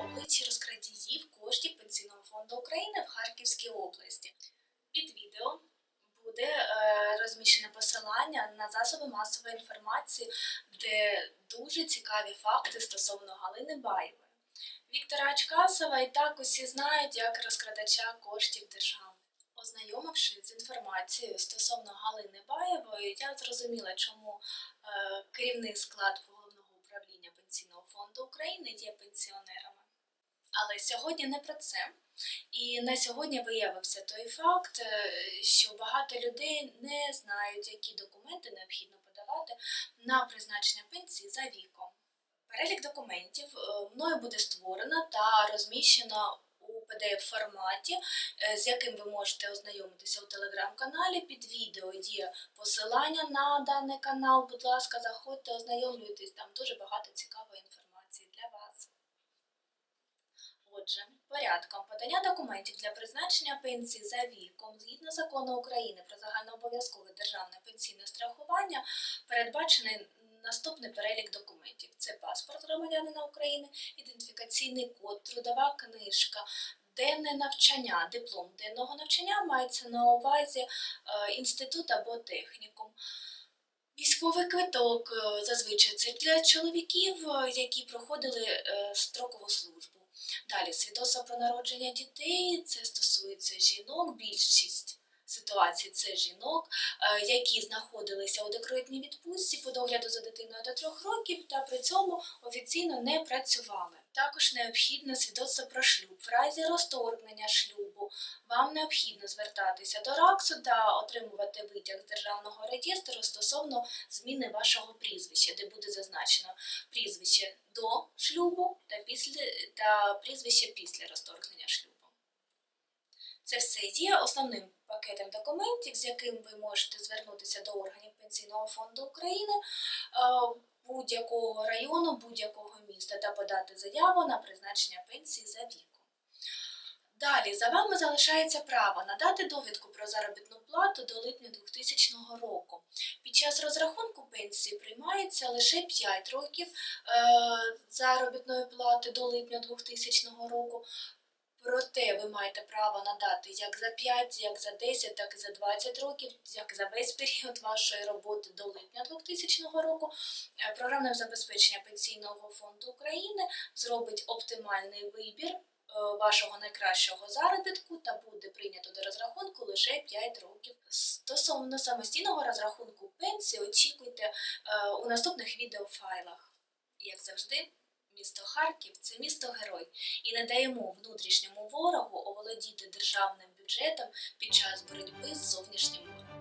обличчі розкрадіїв коштів Пенсійного фонду України в Харківській області. Під відео буде е, розміщене посилання на засоби масової інформації, де дуже цікаві факти стосовно Галини Баєвої, Віктора Ачкасова і так усі знають як розкрадача коштів держави. Ознайомившись з інформацією стосовно Галини Баєвої, я зрозуміла, чому е, керівний склад головного управління пенсійного фонду України є пенсіонерами. Але сьогодні не про це. І на сьогодні виявився той факт, е, що багато людей не знають, які документи необхідно подавати на призначення пенсії за віком. Перелік документів е, мною буде створено та розміщено у pdf форматі, е, з яким ви можете ознайомитися у телеграм-каналі. Під відео є посилання на даний канал. Будь ласка, заходьте, ознайомлюйтесь, там дуже багато цікавої інформації для вас. Отже, порядком подання документів для призначення пенсії за віком згідно закону України про загальнообов'язкове державне пенсійне страхування передбачений наступний перелік документів: це паспорт громадянина України, ідентифікаційний код, трудова книжка. Денне навчання, диплом денного навчання мається на увазі е, інститут або технікум. Військовий квиток е, зазвичай це для чоловіків, е, які проходили строкову службу. Далі свідоцтво про народження дітей це стосується жінок. Більшість ситуацій це жінок, е, які знаходилися у декретній відпустці по догляду за дитиною до трьох років та при цьому офіційно не працювали. Також необхідне свідоцтво про шлюб. В разі розторгнення шлюбу вам необхідно звертатися до РАКСу та отримувати витяг з державного реєстру стосовно зміни вашого прізвища, де буде зазначено прізвище до шлюбу та після та прізвище після розторгнення шлюбу. Це все є основним пакетом документів, з яким ви можете звернутися до органів Пенсійного фонду України е, будь-якого району, будь-якого міста та подати заяву на призначення пенсії за віком. Далі за вами залишається право надати довідку про заробітну плату до липня 2000 року. Під час розрахунку пенсії приймається лише 5 років е, заробітної плати до липня 2000 року. Проте ви маєте право надати як за 5, як за 10, так і за 20 років, як за весь період вашої роботи до липня 2000 року. Е, Програмне забезпечення Пенсійного фонду України зробить оптимальний вибір е, вашого найкращого заробітку та буде прийнято до розрахунку лише 5 років. Стосовно самостійного розрахунку пенсії, очікуйте е, у наступних відеофайлах. Як завжди, місто Харків це місто герой, і не даємо внутрішньому ворогу оволодіти державним бюджетом під час боротьби з зовнішнім ворогом.